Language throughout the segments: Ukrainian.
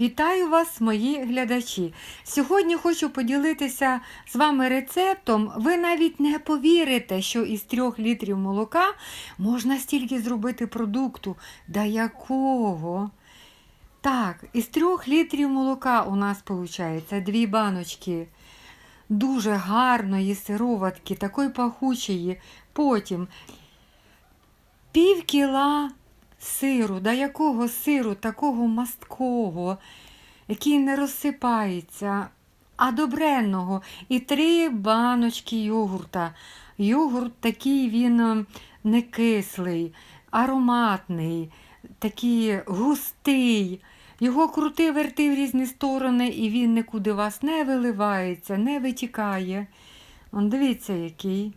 Вітаю вас, мої глядачі! Сьогодні хочу поділитися з вами рецептом. Ви навіть не повірите, що із трьох літрів молока можна стільки зробити продукту. Да якого? Так, із трьох літрів молока у нас виходить дві баночки дуже гарної сироватки, такої пахучої. Потім пів кіла сиру, да якого сиру, такого масткого, який не розсипається, а добренного. І три баночки йогурта. Йогурт такий він е, не кислий, ароматний, такий густий. Його крути верти в різні сторони, і він нікуди вас не виливається, не витікає. Он дивіться, який.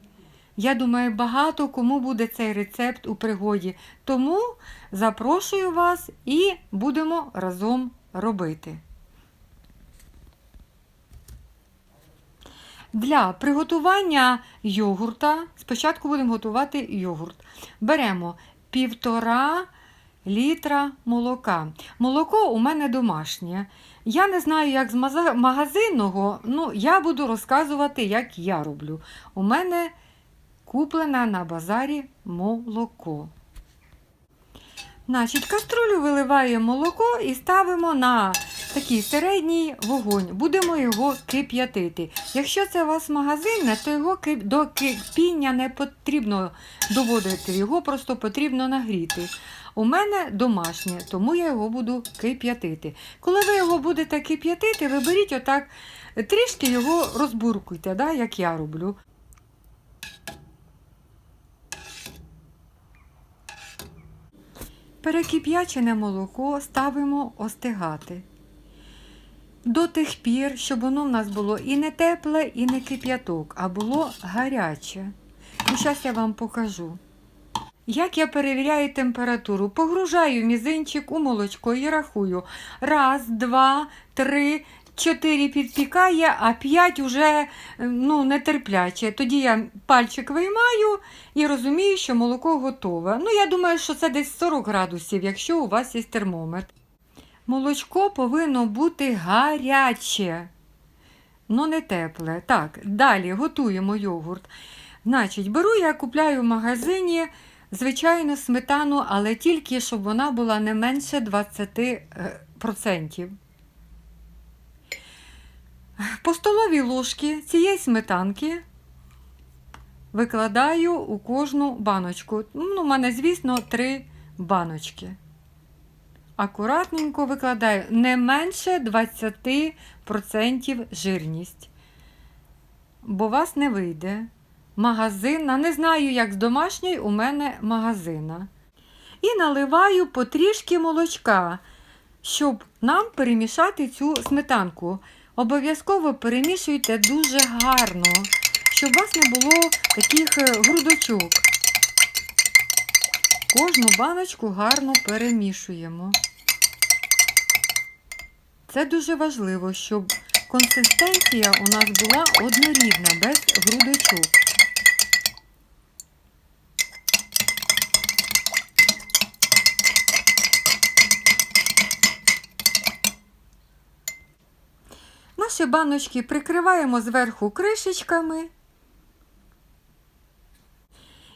Я думаю, багато кому буде цей рецепт у пригоді. Тому запрошую вас і будемо разом робити. Для приготування йогурта спочатку будемо готувати йогурт. Беремо півтора літра молока. Молоко у мене домашнє. Я не знаю, як з магазинного, ну я буду розказувати, як я роблю. У мене куплене на базарі молоко. Значить, каструлю виливаємо молоко і ставимо на такий середній вогонь. Будемо його кип'ятити. Якщо це у вас магазинне, то його до кипіння не потрібно доводити, його просто потрібно нагріти. У мене домашнє, тому я його буду кип'ятити. Коли ви його будете кип'ятити, ви беріть отак, трішки його розбуркуйте, да, як я роблю. Перекип'ячене молоко ставимо остигати. До тих пір, щоб воно в нас було і не тепле, і не кип'яток, а було гаряче. І зараз я вам покажу. Як я перевіряю температуру? Погружаю мізинчик у молочко і рахую. Раз, два, три, чотири підпікає, а п'ять уже ну, нетерпляче. Тоді я пальчик виймаю і розумію, що молоко готове. Ну, я думаю, що це десь 40 градусів, якщо у вас є термометр. Молочко повинно бути гаряче, ну не тепле. Так, далі готуємо йогурт. Значить, беру я купляю в магазині звичайну сметану, але тільки щоб вона була не менше 20%. По столовій ложці цієї сметанки викладаю у кожну баночку. Ну, у мене, звісно, три баночки. Акуратненько викладаю не менше 20% жирність. Бо вас не вийде. Магазина, не знаю, як з домашньої, у мене магазина. І наливаю потрішки молочка, щоб нам перемішати цю сметанку. Обов'язково перемішуйте дуже гарно, щоб у вас не було таких е, грудочок. Кожну баночку гарно перемішуємо. Це дуже важливо, щоб консистенція у нас була однорідна, без грудочок. Наші баночки прикриваємо зверху кришечками.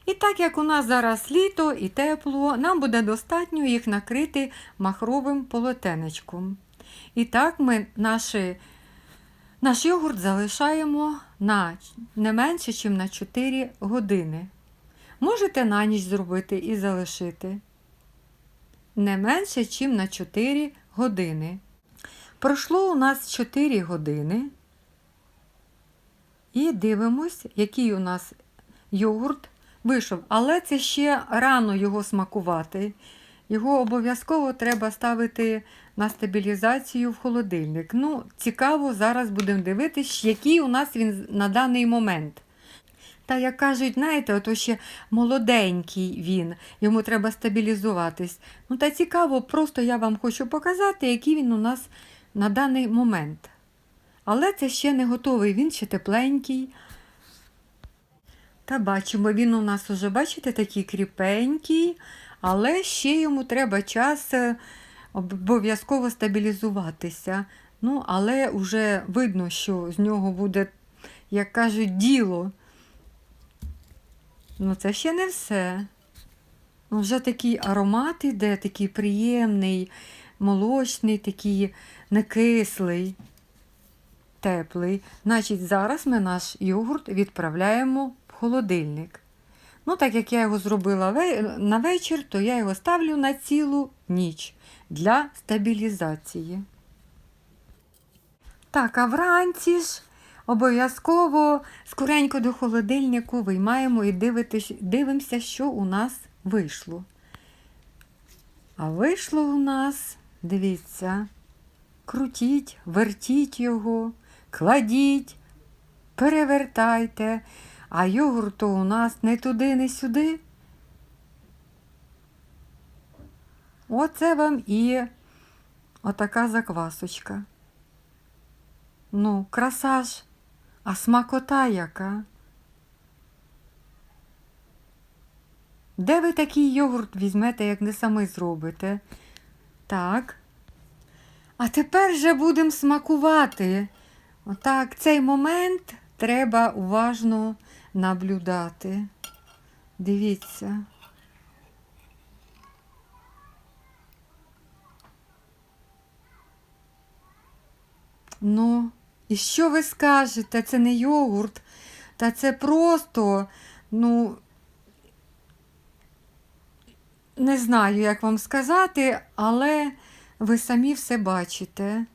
І так як у нас зараз літо і тепло, нам буде достатньо їх накрити махровим полотенечком. І так ми наші, наш йогурт залишаємо на не менше, ніж на 4 години. Можете на ніч зробити і залишити. Не менше, ніж на 4 години. Пройшло у нас 4 години. І дивимось, який у нас йогурт вийшов. Але це ще рано його смакувати. Його обов'язково треба ставити на стабілізацію в холодильник. Ну, цікаво, зараз будемо дивитися, який у нас він на даний момент. Та, як кажуть, знаєте, ото ще молоденький він, йому треба стабілізуватись. Ну, та цікаво, просто я вам хочу показати, який він у нас на даний момент. Але це ще не готовий, він ще тепленький. Та бачимо, він у нас уже, бачите, такий кріпенький, але ще йому треба час е, обов'язково стабілізуватися. Ну, але вже видно, що з нього буде, як кажуть, діло. Ну, це ще не все. Вже такий аромат іде, такий приємний, молочний, такий некислий, теплий. Значить, зараз ми наш йогурт відправляємо в холодильник. Ну, так як я його зробила на вечір, то я його ставлю на цілу ніч для стабілізації. Так, а вранці ж обов'язково скоренько до холодильнику виймаємо і дивимося, що у нас вийшло. А вийшло у нас, дивіться, крутіть, вертіть його, кладіть, перевертайте, а йогурту у нас не туди, не сюди. Оце вам і отака заквасочка. Ну, краса ж, а смакота яка. Де ви такий йогурт візьмете, як не самі зробите? Так. А тепер же будемо смакувати. Отак, цей момент треба уважно наблюдати. Дивіться. Ну, і що ви скажете? Це не йогурт, та це просто, ну, не знаю, як вам сказати, але ви самі все бачите.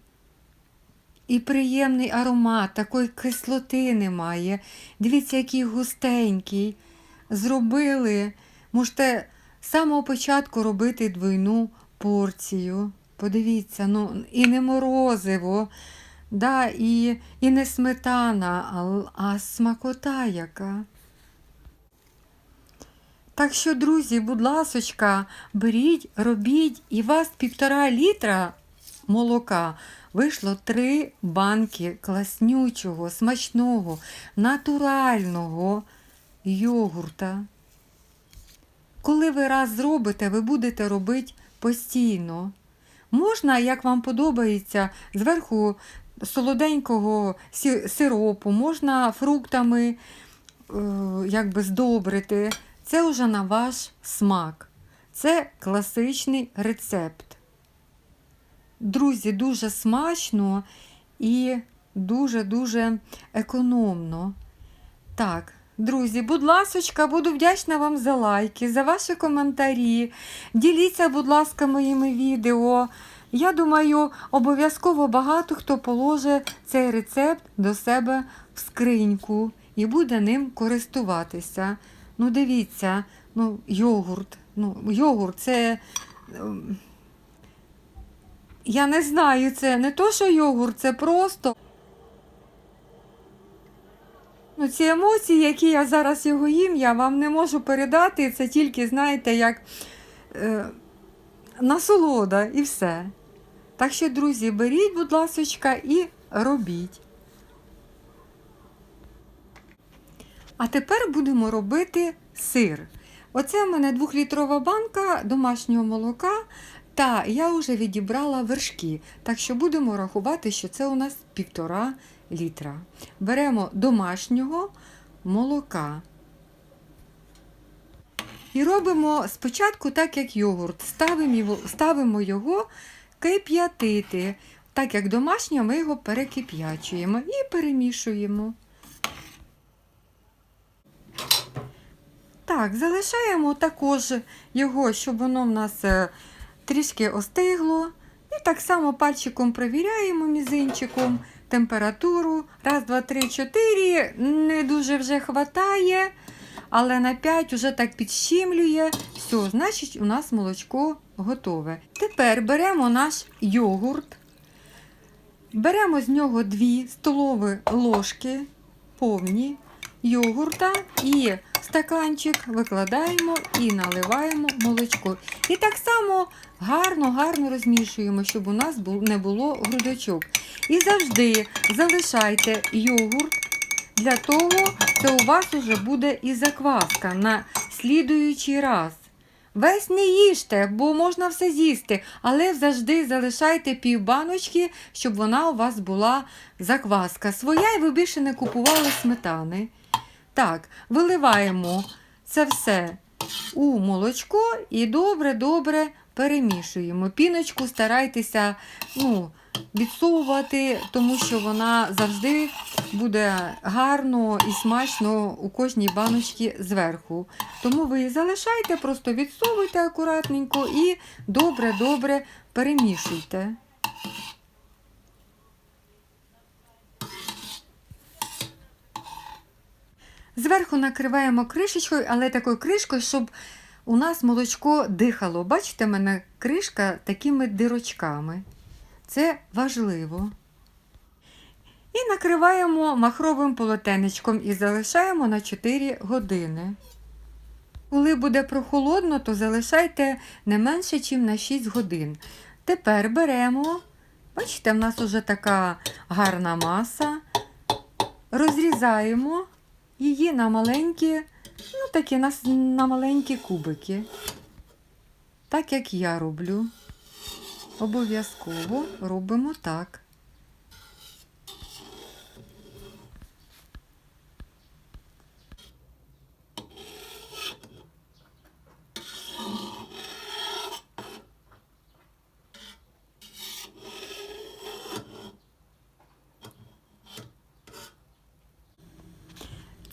І приємний аромат, такої кислоти немає. Дивіться, який густенький. Зробили. Можете з самого початку робити двойну порцію. Подивіться, ну, і не морозиво, да, і, і не сметана, а, а смакота яка. Так що, друзі, будь ласочка, беріть, робіть, і вас півтора літра молока вийшло три банки класнючого, смачного, натурального йогурта. Коли ви раз зробите, ви будете робити постійно. Можна, як вам подобається, зверху солоденького сиропу, можна фруктами е, якби здобрити. Це вже на ваш смак. Це класичний рецепт. Друзі, дуже смачно і дуже-дуже економно. Так, друзі, будь ласочка, буду вдячна вам за лайки, за ваші коментарі. Діліться, будь ласка, моїми відео. Я думаю, обов'язково багато хто положить цей рецепт до себе в скриньку і буде ним користуватися. Ну, дивіться, ну, йогурт. Ну, йогурт це. ем, Я не знаю, це не то, що йогурт, це просто. Ну, ці емоції, які я зараз його їм, я вам не можу передати. Це тільки, знаєте, як е, насолода і все. Так що, друзі, беріть, будь ласочка, і робіть. А тепер будемо робити сир. Оце в мене двохлітрова банка домашнього молока, та я вже відібрала вершки. Так що будемо рахувати, що це у нас півтора літра. Беремо домашнього молока. І робимо спочатку так, як йогурт. Ставимо його, кип'ятити. Так як домашнє, ми його перекип'ячуємо і перемішуємо. Так, залишаємо також його, щоб воно в нас е, трішки остигло. І так само пальчиком перевіряємо мізинчиком температуру. Раз, два, три, чотири. Не дуже вже хватає, але на 5 вже так підщімлює. Все, значить, у нас молочко готове. Тепер беремо наш йогурт, беремо з нього 2 столові ложки повні йогурта і стаканчик викладаємо і наливаємо молочко. І так само гарно-гарно розмішуємо, щоб у нас не було грудочок. І завжди залишайте йогурт для того, це у вас вже буде і закваска на слідуючий раз. Весь не їжте, бо можна все з'їсти, але завжди залишайте півбаночки, щоб вона у вас була закваска своя, і ви більше не купували сметани. Так, виливаємо це все у молочко і добре-добре перемішуємо. Піночку старайтеся ну, відсовувати, тому що вона завжди буде гарно і смачно у кожній баночці зверху. Тому ви її залишайте, просто відсовуйте акуратненько і добре-добре перемішуйте. Зверху накриваємо кришечкою, але такою кришкою, щоб у нас молочко дихало. Бачите, в мене кришка такими дирочками. Це важливо. І накриваємо махровим полотенечком і залишаємо на 4 години. Коли буде прохолодно, то залишайте не менше, ніж на 6 годин. Тепер беремо, бачите, в нас вже така гарна маса. Розрізаємо її на маленькі, ну такі на, на маленькі кубики. Так як я роблю. Обов'язково робимо так.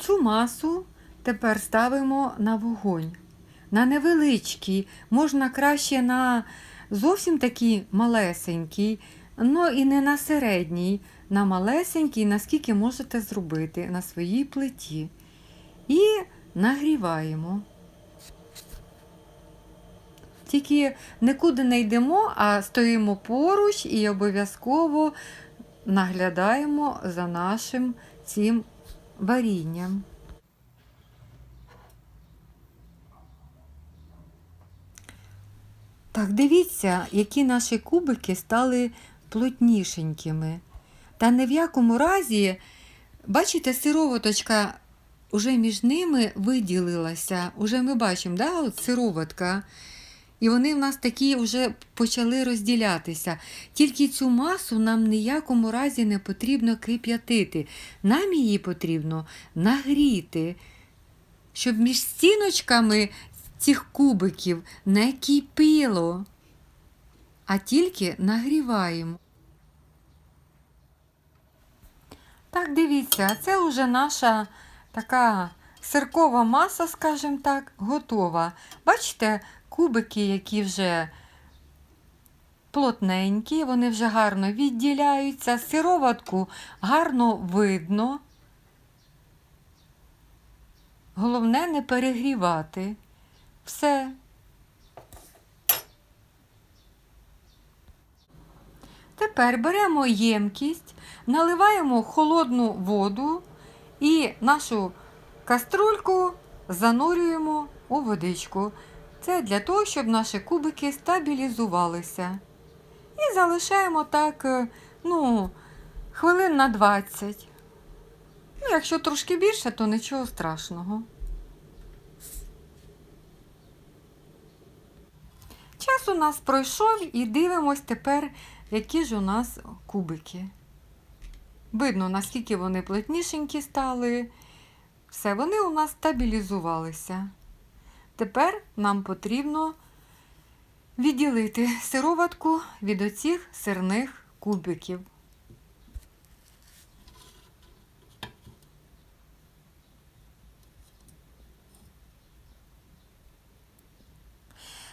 Цю масу тепер ставимо на вогонь. На невеличкий, можна краще на зовсім такий малесенький, ну і не на середній, на малесенький, наскільки можете зробити на своїй плиті. І нагріваємо. Тільки нікуди не йдемо, а стоїмо поруч і обов'язково наглядаємо за нашим цим варінням. Так, дивіться, які наші кубики стали плотнішенькими. Та ні в якому разі, бачите, сироваточка вже між ними виділилася. Уже ми бачимо, да, от сироватка. І вони в нас такі вже почали розділятися. Тільки цю масу нам ніякому разі не потрібно кип'ятити. Нам її потрібно нагріти, щоб між стіночками цих кубиків не кипіло, а тільки нагріваємо. Так, дивіться, це вже наша така сиркова маса, скажімо так, готова. Бачите, кубики, які вже плотненькі, вони вже гарно відділяються, сироватку гарно видно. Головне не перегрівати. Все. Тепер беремо ємкість, наливаємо холодну воду і нашу каструльку занурюємо у водичку. Це для того, щоб наші кубики стабілізувалися. І залишаємо так, е, ну, хвилин на 20. Ну, якщо трошки більше, то нічого страшного. Час у нас пройшов і дивимось тепер, які ж у нас кубики. Видно, наскільки вони плотнішенькі стали. Все, вони у нас стабілізувалися. Тепер нам потрібно відділити сироватку від оцих сирних кубиків.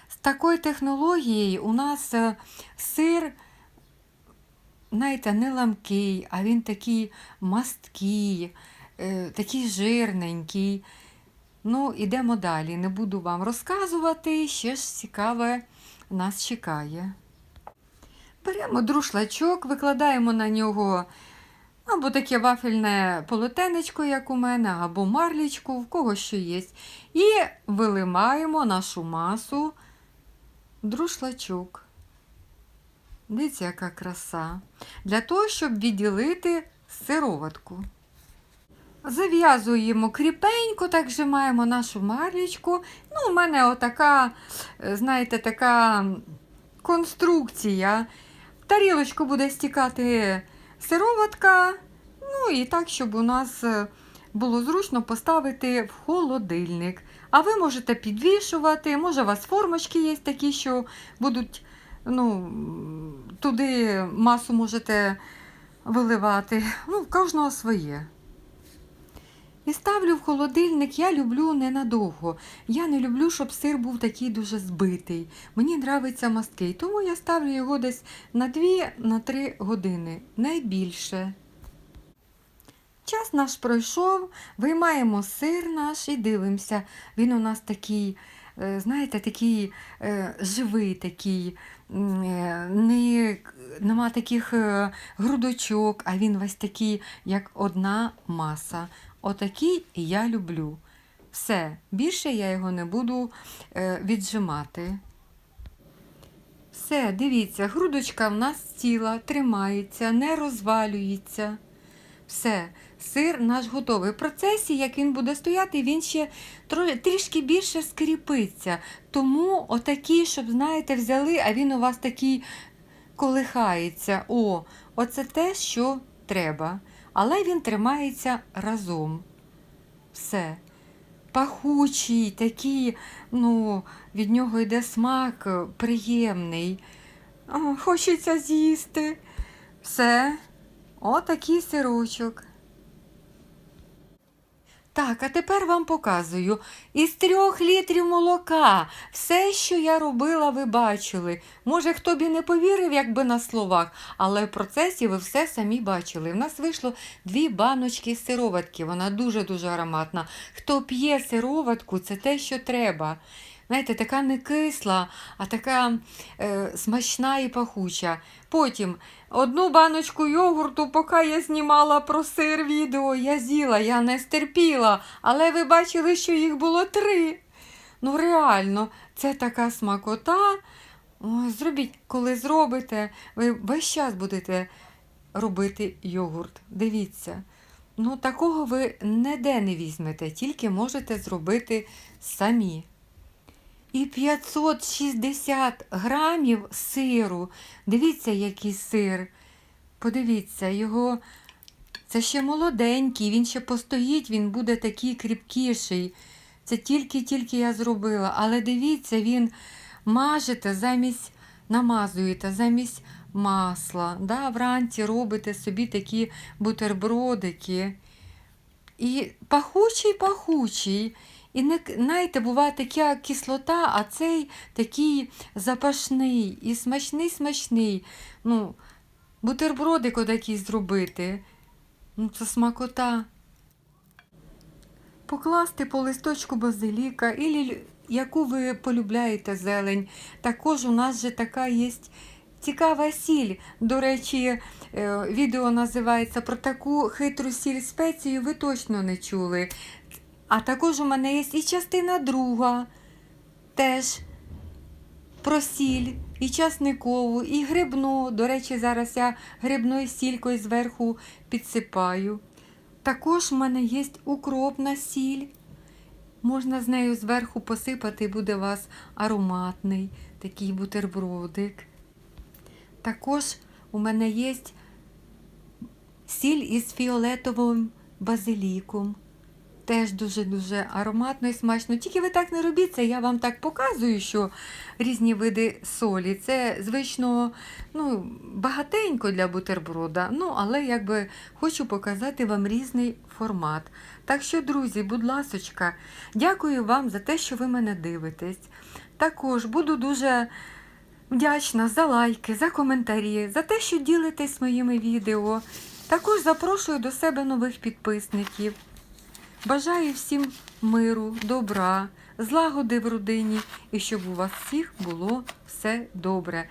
З такою технологією у нас е, сир, знаєте, не ламкий, а він такий масткий, е, такий жирненький. Ну, ідемо далі. Не буду вам розказувати, ще ж цікаве нас чекає. Беремо друшлачок, викладаємо на нього або таке вафельне полотенечко, як у мене, або марлічку, в кого що є. І вилимаємо нашу масу друшлачок. Дивіться, яка краса. Для того, щоб відділити сироватку. Зав'язуємо кріпенько, так вжимаємо нашу марлічку. Ну, у мене отака, е, знаєте, така конструкція. В тарілочку буде стікати сироватка. Ну і так, щоб у нас е, було зручно поставити в холодильник. А ви можете підвішувати, може, у вас формочки є такі, що будуть, ну, туди масу можете виливати. Ну, кожного своє. І ставлю в холодильник, я люблю ненадовго. Я не люблю, щоб сир був такий дуже збитий. Мені подобається масткий, тому я ставлю його десь на 2-3 години, найбільше. Час наш пройшов, виймаємо сир наш і дивимося. Він у нас такий, е, знаєте, такий е, живий, такий, е, не, нема таких грудочок, а він весь такий, як одна маса. Отакий я люблю. Все, більше я його не буду е, віджимати. Все, дивіться, грудочка в нас ціла, тримається, не розвалюється. Все, сир наш готовий. В процесі, як він буде стояти, він ще трішки більше скріпиться. Тому отакий, щоб, знаєте, взяли, а він у вас такий колихається. О, оце те, що треба. Але він тримається разом. Все. Пахучий, такий, ну, від нього йде смак е, приємний. О, хочеться з'їсти. Все. Отакий сирочок. Так, а тепер вам показую. Із трьох літрів молока. Все, що я робила, ви бачили. Може, хто б і не повірив, якби на словах, але в процесі ви все самі бачили. У нас вийшло дві баночки сироватки. Вона дуже-дуже ароматна. Хто п'є сироватку, це те, що треба. Знаєте, така не кисла, а така е, смачна і пахуча. Потім одну баночку йогурту, поки я знімала про сир відео, я з'їла, я не стерпіла, але ви бачили, що їх було три. Ну, реально, це така смакота. Зробіть, коли зробите, ви весь час будете робити йогурт. Дивіться. Ну, такого ви ніде не візьмете, тільки можете зробити самі. І 560 грамів сиру. Дивіться, який сир. Подивіться, його. Це ще молоденький, він ще постоїть, він буде такий кріпкіший. Це тільки-тільки я зробила. Але дивіться, він мажете замість, намазуєте замість масла. Да? Вранці робите собі такі бутербродики. І пахучий, пахучий. І не, знаєте, буває така кислота, а цей такий запашний і смачний, смачний. Ну, бутербродик отакий зробити. Ну, це смакота. Покласти по листочку базиліка, і яку ви полюбляєте зелень. Також у нас же така є цікава сіль. До речі, е, відео називається про таку хитру сіль спецію, ви точно не чули. А також у мене є і частина друга, теж про сіль, і часникову, і грибну. До речі, зараз я грибною сількою зверху підсипаю. Також в мене є укропна сіль. Можна з нею зверху посипати, буде у вас ароматний такий бутербродик. Також у мене є сіль із фіолетовим базиліком. Теж дуже-дуже ароматно і смачно. Тільки ви так не робіть це, я вам так показую, що різні види солі. Це звично ну, багатенько для бутерброда. Ну, але якби хочу показати вам різний формат. Так що, друзі, будь ласочка, дякую вам за те, що ви мене дивитесь. Також буду дуже вдячна за лайки, за коментарі, за те, що ділитесь моїми відео. Також запрошую до себе нових підписників. Бажаю всім миру, добра, злагоди в родині і щоб у вас всіх було все добре.